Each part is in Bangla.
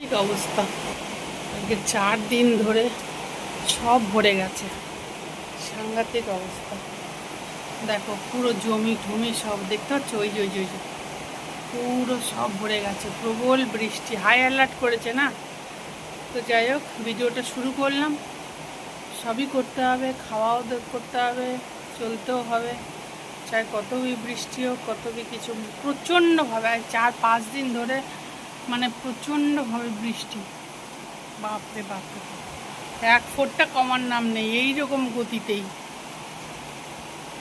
ঠিক অবস্থা। আজকে চার দিন ধরে সব ভরে গেছে। সাংঘাতিক অবস্থা। দেখো, পুরো জমি টমি সব দেখতে পাচ্ছ? ওই যে, ওই পুরো সব ভরে গেছে। প্রবল বৃষ্টি। হাই অ্যালার্ট করেছে না? তো যাই হোক, ভিডিওটা শুরু করলাম। সবই করতে হবে, খাওয়াও করতে হবে, চলতেও হবে। চাই কত বৃষ্টি হোক, কত কিছু। প্রচণ্ডভাবে চার পাঁচ দিন ধরে মানে প্রচণ্ডভাবে বৃষ্টি। বাপরে বাপরে। এক ফোঁটটা কমার নাম নেই এই রকম গতিতেই।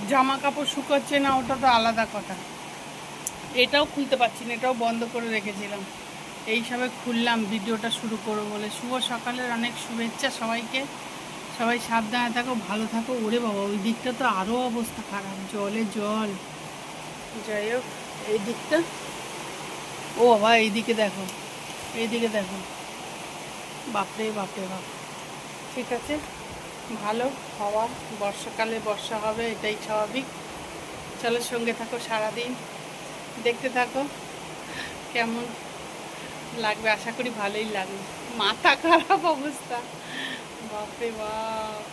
জামা কাপড় শুকাচ্ছে না, ওটা তো আলাদা কথা। এটাও খুলতে পারছি না, এটাও বন্ধ করে রেখেছিলাম। এই সবে খুললাম, ভিডিওটা শুরু করব বলে। শুভ সকালের অনেক শুভেচ্ছা সবাইকে। সবাই সাবধানে থাকো, ভালো থাকো। ওরে বাবা, ওই দিকটা তো আরও অবস্থা খারাপ। জলে জল। যাই হোক, এই দিকটা ও বাবা, এইদিকে দেখো এইদিকে দেখো। বাপরে বাপরে, বাপ। ঠিক আছে, ভালো, হওয়া, বর্ষাকালে বর্ষা হবে, এটাই স্বাভাবিক। চলো সঙ্গে থাকো সারাদিন, দেখতে থাকো, কেমন লাগবে? আশা করি ভালোই লাগবে। মাথা খারাপ অবস্থা। বাপরে, বাপ।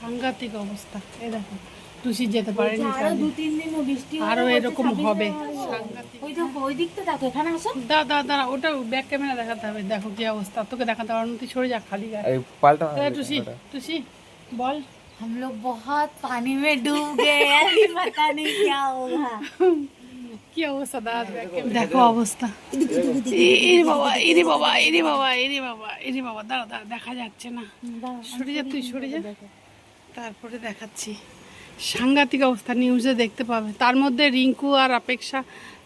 সাংঘাতিক অবস্থা। এই দেখো। টুসি যেতে পারেনি আরো কাজে। দু তিন দিন বৃষ্টি হবে, আরো বলছে এরকম 26 হবে হবে। সাংঘাতিক ওই দেখো ওই দিকটা দেখো এখানে আসো দাঁড়া দাঁড়া দাঁড়া ওটা ব্যাক ক্যামেরা দেখাতে হবে দেখো কি অবস্থা তোকে দেখাতে পারবো না, তুই সরে যা খালি গায়ে अरे पाल्टा দাঁড়া, টুসি টুসি বল हम लोग बहुत पानी में डूब गए अभी पता नहीं क्या होगा কি অবস্থা দাঁড়া দেখো অবস্থা এ- এরে বাবা এরে বাবা এরে বাবা এরে বাবা এরে বাবা দাঁড়া দাঁড়া দেখা যাচ্ছে না সরে যা তুই সরে যা তারপরে দেখাচ্ছি সাংঘাতিক অবস্থা নিউজে দেখতে পাবে। তার মধ্যে রিঙ্কু আর অপেক্ষা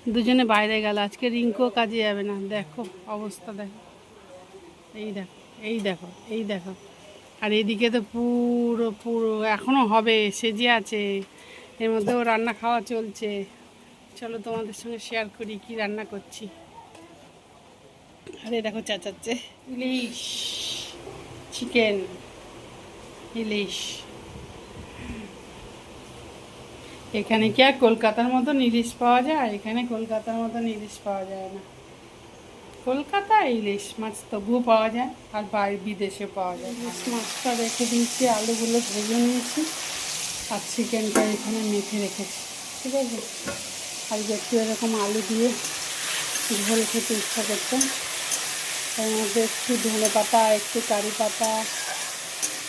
দুজনে বাইরে গেল। আজকে রিঙ্কুও কাজে যাবে না। দেখো অবস্থা দেখো। এই দেখো এই দেখো এই দেখো। আর এদিকে তো পুরো পুরো, এখনও হবে, সেজে আছে। এর মধ্যেও রান্না খাওয়া চলছে। চলো তোমাদের সঙ্গে শেয়ার করি কি রান্না করছি। আরে দেখো চাচাচ্ছে। ইলিশ চিকেন ইলিশ। এখানে কি আর কলকাতার মতন ইলিশ পাওয়া যায়? এখানে কলকাতার মতন ইলিশ পাওয়া যায় না। কলকাতা ইলিশ মাছ তবুও পাওয়া যায়, আর বাইরে বিদেশে পাওয়া যায়। ইলিশ মাছটা রেখে দিয়েছি, আলুগুলো ভেজে নিয়েছি, আর চিকেনটা এখানে মেখে রেখেছি। ঠিক আছে? আর একটু এরকম আলু দিয়ে ঝোল খেতে ইচ্ছা করছে, তার মধ্যে একটু ধনে পাতা, একটু কারি পাতা,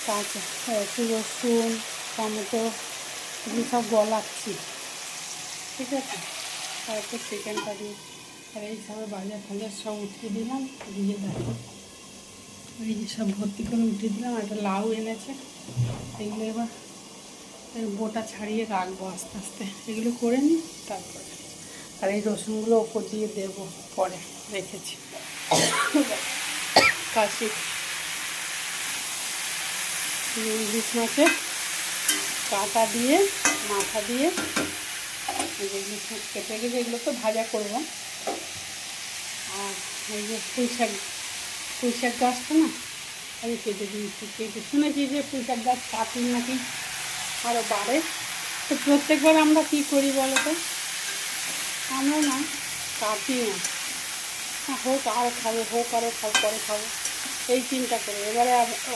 কাঁচা, একটু রসুন, টমেটো এগুলো সব গলাচ্ছি। ঠিক আছে? তারপর চিকেনটা দিয়ে আর এই সবে বাজার ফাজার সব উঠিয়ে দিলাম। দিয়ে দেখো। এই যে সব ভর্তি করে উঠিয়ে দিলাম। একটা লাউ এনেছে। এগুলো এবার বোটা ছাড়িয়ে রাখব আস্তে আস্তে। এগুলো করে নিই, তারপরে। আর এই রসুনগুলো ওপর দিয়ে দেবো পরে, রেখেছি। কাশি। ইলিশ মাছের কাঁটা দিয়ে মাথা দিয়ে এই যে ইলিশ মাছ কেটে গেছে এগুলো তো ভাজা করব। আর এই যে পুঁই শাক শাক গাছটা না আমি কেটে দিয়েছি কেটে শুনেছি যে পুঁই শাক গাছ কাটুন নাকি আরও বাড়ে। তো প্রত্যেকবার আমরা কী করি বলো তো? আমরা না কাটি না। হ্যাঁ, হোক আরও খাব হোক আরও খাব পরে খাব। এই চিন্তা করে। এবারে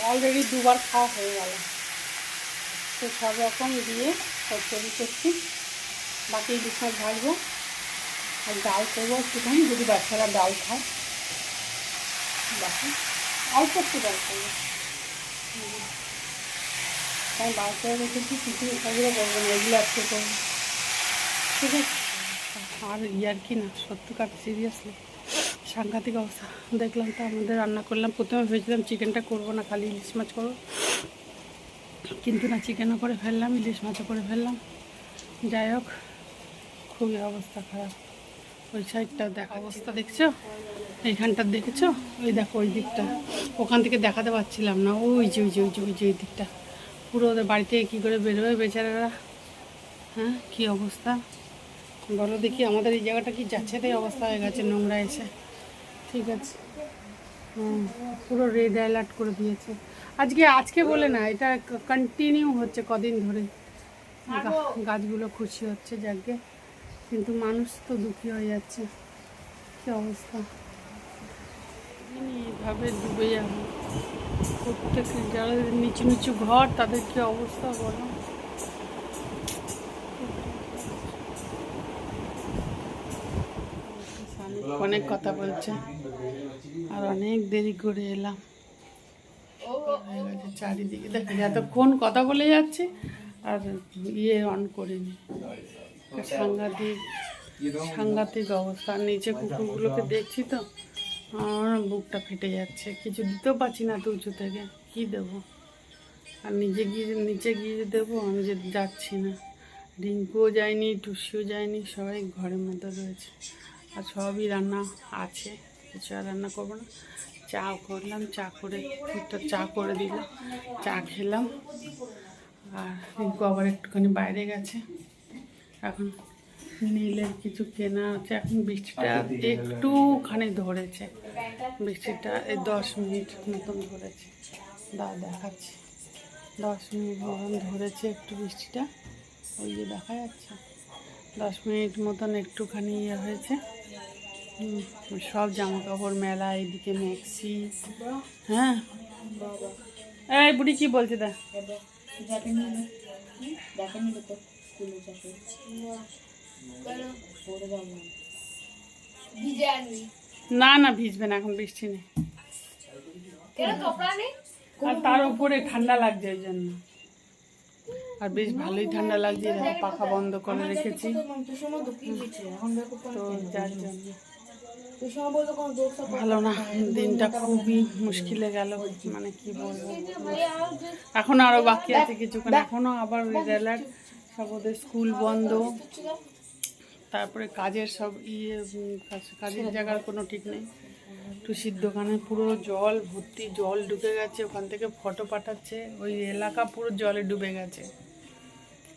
অলরেডি দুবার খাওয়া হয়ে গেল। তো সব রকম দিয়ে কচুরি করছি। বাকি ইলিশ মাছ ভাজবো। আর ডাল করব একটুখানি, যদি বাচ্চারা ডাল খায়। বাকি অল্প একটু ডাল করব তাই করে রেখেছি কিছু এগুলো করব না, এগুলো আজকে করব। ঠিক আছে? আর ইয়ার কি না, সত্যি কাটা সিরিয়াসলি সাংঘাতিক অবস্থা। দেখলাম তো আমাদের রান্না করলাম, প্রথমে ভেবেছিলাম চিকেনটা করব না, খালি ইলিশ মাছ করব। কিন্তু না চিকেনও করে ফেললাম, ইলিশ মাছও করে ফেললাম। যাই হোক, খুবই অবস্থা খারাপ। ওই সাইডটা দেখা, অবস্থা দেখছ? এইখানটা দেখেছ? ওই দেখো, ওই দিকটা। ওখান থেকে দেখাতে পারছিলাম না। ওই যে ওই যে ওই যে ওই যে ওই দিকটা। পুরো ওদের বাড়ি থেকে কী করে বেরোবে বেচারারা? হ্যাঁ কী অবস্থা? বলো দেখি, আমাদের এই জায়গাটা কি যাচ্ছে তাই অবস্থা হয়ে গেছে নোংরা এসে। ঠিক আছে। পুরো রেড অ্যালার্ট করে দিয়েছে। আজকে আজকে বলে না, এটা কন্টিনিউ হচ্ছে কদিন ধরে। গাছগুলো খুশি হচ্ছে যাকে, কিন্তু মানুষ তো দুঃখী হয়ে যাচ্ছে। কি অবস্থা? এইভাবে ডুবে যাবে। প্রত্যেক যারা নিচু নিচু ঘর, তাদের কি অবস্থা বলো? অনেক কথা বলছে। আর অনেক দেরি করে এলাম। চারিদিকে দেখো, এতক্ষণ কথা বলে যাচ্ছে, আর ইয়ে অন করিনি। সাংঘাতিক সাংঘাতিক অবস্থা। নিচে কুকুরগুলোকে দেখছি তো, আমার বুকটা ফেটে যাচ্ছে। কিছু দিতেও পারছি না তো উঁচু থেকে, কী দেবো? আর নিজে গিয়ে, নিচে গিয়ে দেবো, আমি যে যাচ্ছি না। রিঙ্কুও যায়নি, টুসিও যায়নি, সবাই ঘরের মধ্যে রয়েছে। আর সবই রান্না আছে। কিছু আর রান্না করব না। চা করলাম চা করে একটা চা করে দিলাম চা খেলাম। আর রিঙ্কু আবার একটুখানি বাইরে গেছে। এখন নীলের কিছু কেনা আছে। এখন বৃষ্টিটা একটুখানি ধরেছে। বৃষ্টিটা এই দশ মিনিট মতন ধরেছে। দা দেখাচ্ছি। দশ মিনিট মতন ধরেছে একটু বৃষ্টিটা। ওই যে দেখা যাচ্ছে। দশ মিনিট মতন একটুখানি ইয়ে হয়েছে। সব জামা কাপড় মেলা এইদিকে ম্যাক্সি হ্যাঁ? এই বুড়ি কি বলছে দা না। না ভিজবে না এখন বৃষ্টি নেই। আর তার উপরে ঠান্ডা লাগছে ওই জন্য। আর বেশ ভালোই ঠান্ডা লাগছে পাখা বন্ধ করে রেখেছি। তো যার জন্য। ভালো না, দিনটা খুবই মুশকিলে গেল মানে কি বলব। এখন আরও বাকি আছে কিছুক্ষণ, এখনও আবার রেলার, সব ওদের স্কুল বন্ধ। তারপরে কাজের সব ইয়ে কাজ- কাজের জায়গার কোনো ঠিক নেই। টুসির দোকানে পুরো জল ভর্তি, জল ঢুকে গেছে, ওখান থেকে ফটো পাঠাচ্ছে, ওই এলাকা পুরো জলে ডুবে গেছে।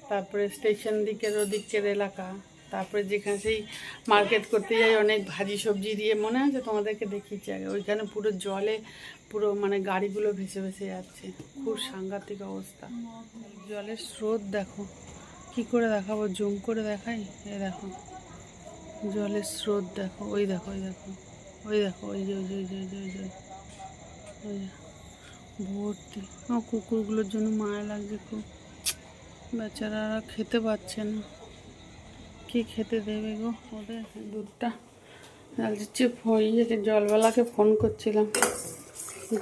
তারপরে স্টেশন দিকের ওদিকের এলাকা। তারপরে যেখানে সেই মার্কেট করতে যাই, অনেক ভাজি সবজি দিয়ে, মনে আছে তোমাদেরকে দেখিয়েছি আগে? ওইখানে পুরো জলে পুরো মানে গাড়িগুলো ভেসে ভেসে যাচ্ছে। খুব সাংঘাতিক অবস্থা। জলের স্রোত দেখো। কি করে দেখাবো? জুম করে দেখাই? এ দেখো। জলের স্রোত দেখো। ওই দেখো ওই দেখো। ওই দেখো, ওই যে ওই যে ওই যে ওই যে ওই যে ভর্তি। কুকুরগুলোর জন্য মায়া লাগছে খুব। বেচারারা খেতে পাচ্ছে না। কি খেতে দেবে গো ওদের দুধটা? জাল দিচ্ছে ইয়েকে জলবেলাকে ফোন করছিলাম।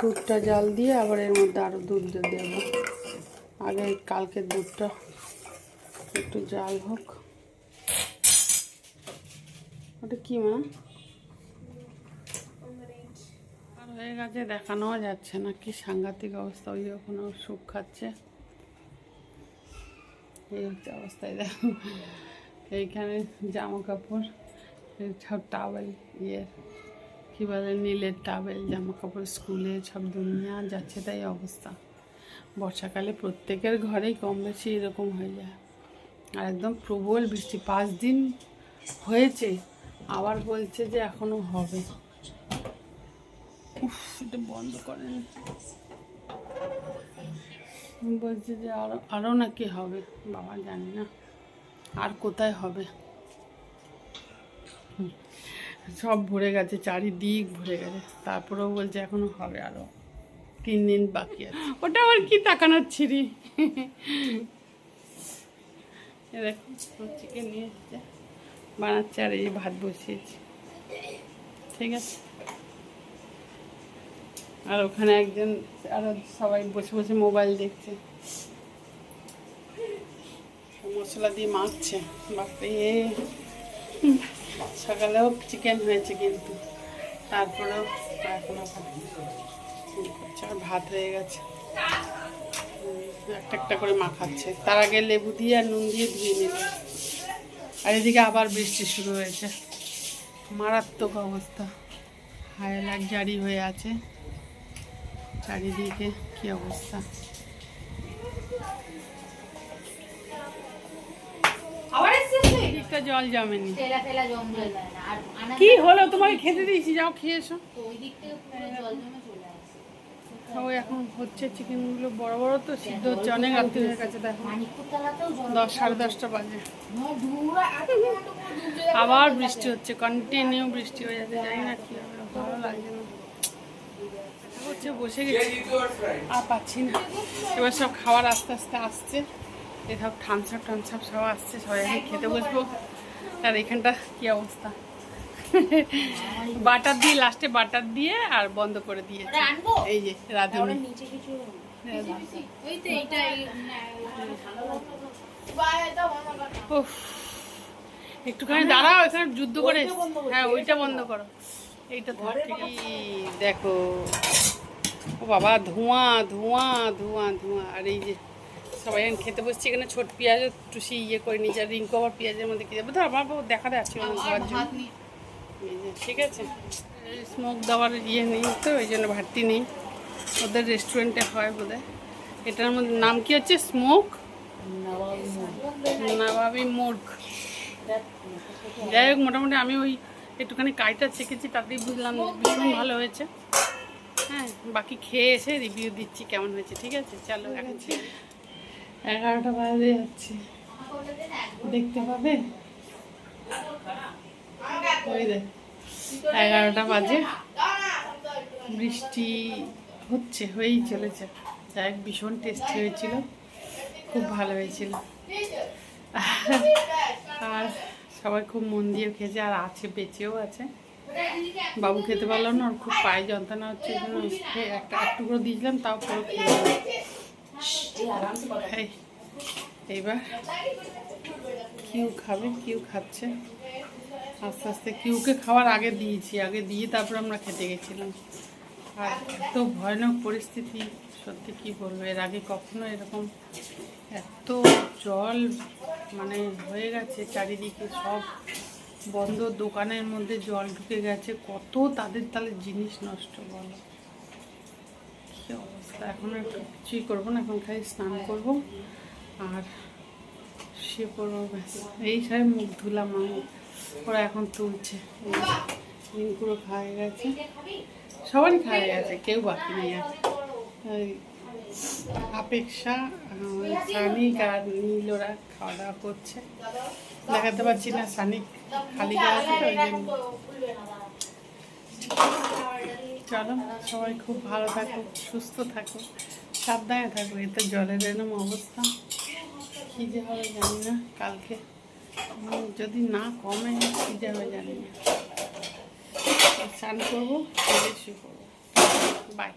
দুধটা জাল দিয়ে আবার এর মধ্যে আরও দুধ দেবো। আগে কালকের দুধটা একটু জাল হোক। ওটা কি মা? আর হয়ে গেছে, দেখানোও যাচ্ছে না। কি সাংঘাতিক অবস্থা, ওই ওখানে সুখ খাচ্ছে। এই হচ্ছে অবস্থায়, দেখো। এইখানে জামা কাপড় সব টাওয়েল ইয়ে কী বলে, নীলের টাওয়েল জামা কাপড় স্কুলে সব দুনিয়া যাচ্ছে তাই অবস্থা। বর্ষাকালে প্রত্যেকের ঘরেই কম বেশি এরকম হয়ে যায়। আর একদম প্রবল বৃষ্টি, পাঁচ দিন হয়েছে, আবার বলছে যে এখনও হবে। এটা বন্ধ করেন। বলছে যে আরও আরও নাকি হবে, বাবা জানি না। আর কোথায় হবে? সব ভরে গেছে চারিদিক ভরে গেছে। তারপরেও বলছে এখনও হবে আরও। তিন দিন বাকি আছে। ওটা আবার কি তাকানোর ছিরি দেখো চিকেন নিয়ে এসছে। বানাচ্ছে আর এই ভাত বসিয়েছি। ঠিক আছে। আর ওখানে একজন আরও সবাই বসে বসে মোবাইল দেখছে। মশলা দিয়ে মাখছে বাপরে সকালেও চিকেন হয়েছে কিন্তু। তারপরেও এখন ভাত হয়ে গেছে। একটা একটা করে মাখাচ্ছে। তার আগে লেবু দিয়ে আর নুন দিয়ে ধুয়ে নিল আর এদিকে আবার বৃষ্টি শুরু হয়েছে। মারাত্মক অবস্থা। হায়লার জারি হয়ে আছে। চারিদিকে কি অবস্থা? তুই জল জমেনি। না। আর কি হলো? তোমাকে খেতে দিয়েছি যাও খেয়ে এসো। তো ওই দিক থেকে পুরো জল জমে চলে আসে। সবাই এখন হচ্ছে চিকেনগুলো বড় বড় তো সিদ্ধ হচ্ছে। অনেক হয়ে গেছে দেখো। দশ সাড়ে দশটা বাজে। আবার বৃষ্টি হচ্ছে কন্টিনিউ বৃষ্টি হয়ে যাচ্ছে জানি না কি হবে ভালো লাগছে না। এসে বসে গেছি। আর পাচ্ছি না। এবার সব খাবার আস্তে আস্তে আসছে। এসব থামসাপ টামসাপ সব আসছে সবাই খেতে বসবো। আর এখানটা কি অবস্থা? বাটার দিয়ে লাস্টে বাটার দিয়ে আর বন্ধ করে দিয়েছে। এই যে রাঁধুনি। উফ, একটুখানি দাঁড়াও এখানে যুদ্ধ করে হ্যাঁ ওইটা বন্ধ করো। এইটা দেখো। ও বাবা ধোঁয়া ধোঁয়া ধোঁয়া ধোঁয়া। আর এই যে সবাই এখন খেতে বসছি এখানে ছোট পেঁয়াজ টুসি ইয়ে করে নিয়েছে আর রিঙ্কু আবার পেঁয়াজের মধ্যে কি যাবে। তো বাবু দেখা যাচ্ছে যে, ঠিক আছে। স্মোক দেওয়ার ইয়ে নেই তো ওই জন্য ভাতটি নেই। ওদের রেস্টুরেন্টে হয় বোধ এটার মধ্যে নাম কি হচ্ছে? স্মোক নবাবি মুর্গ যাই হোক মোটামুটি আমি ওই একটুখানি কাইটা চেখেছি তাতেই বুঝলাম ভীষণ ভালো হয়েছে। হ্যাঁ বাকি খেয়ে এসে রিভিউ দিচ্ছি কেমন হয়েছে ঠিক আছে? চলো দেখাচ্ছি এগারোটা বাজে যাচ্ছে। দেখতে পাবে? ওই দেখ, এগারোটা বাজে। বৃষ্টি হচ্ছে, হয়েই চলেছে। যাই ভীষণ টেস্টি হয়েছিল। খুব ভালো হয়েছিল। আর সবাই খুব মন দিয়ে খেয়েছে, আর আছে, বেঁচেও আছে। বাবু খেতে পারল না, ওর খুব পায়ে যন্ত্রণা হচ্ছে একটা একটু করে দিয়েছিলাম, তাও পুরো খেয়ে এইবার কিউ খাবে, কিউ খাচ্ছে। আস্তে আস্তে কিউকে খাওয়ার আগে দিয়েছি, আগে দিয়ে তারপর আমরা খেতে গেছিলাম। আর এত ভয়ানক পরিস্থিতি, সত্যি কি বলব, এর আগে কখনো এরকম এত জল মানে হয়ে গেছে, চারিদিকে সব বন্ধ, দোকানের মধ্যে জল ঢুকে গেছে, কত তাদের তাহলে জিনিস নষ্ট বলো। অবস্থা। এখন একটু কিছুই করব না এখন খালি স্নান করব। আর সে পড়ব এই সব মুখ ধুলাম ওরা এখন তুলছে। রিঙ্কুরও খাওয়া গেছে। সবারই খাওয়া গেছে কেউ বাকি নেই আর। আহ, সানিক আর নীল ওরা খাওয়া দাওয়া করছে। দেখাতে পারছি না সানিক খালি তো ওই জন্য। চলো, সবাই খুব ভালো থাকো, সুস্থ থাকো, সাবধানে থাকো, এতে জলের এরম অবস্থা। কী যে হবে জানি না, কালকে। যদি না কমে, কী যে হবে জানি না। স্নান করব করব বাই